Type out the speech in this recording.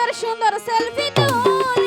সুন্দর সুন্দর সেলফি তুই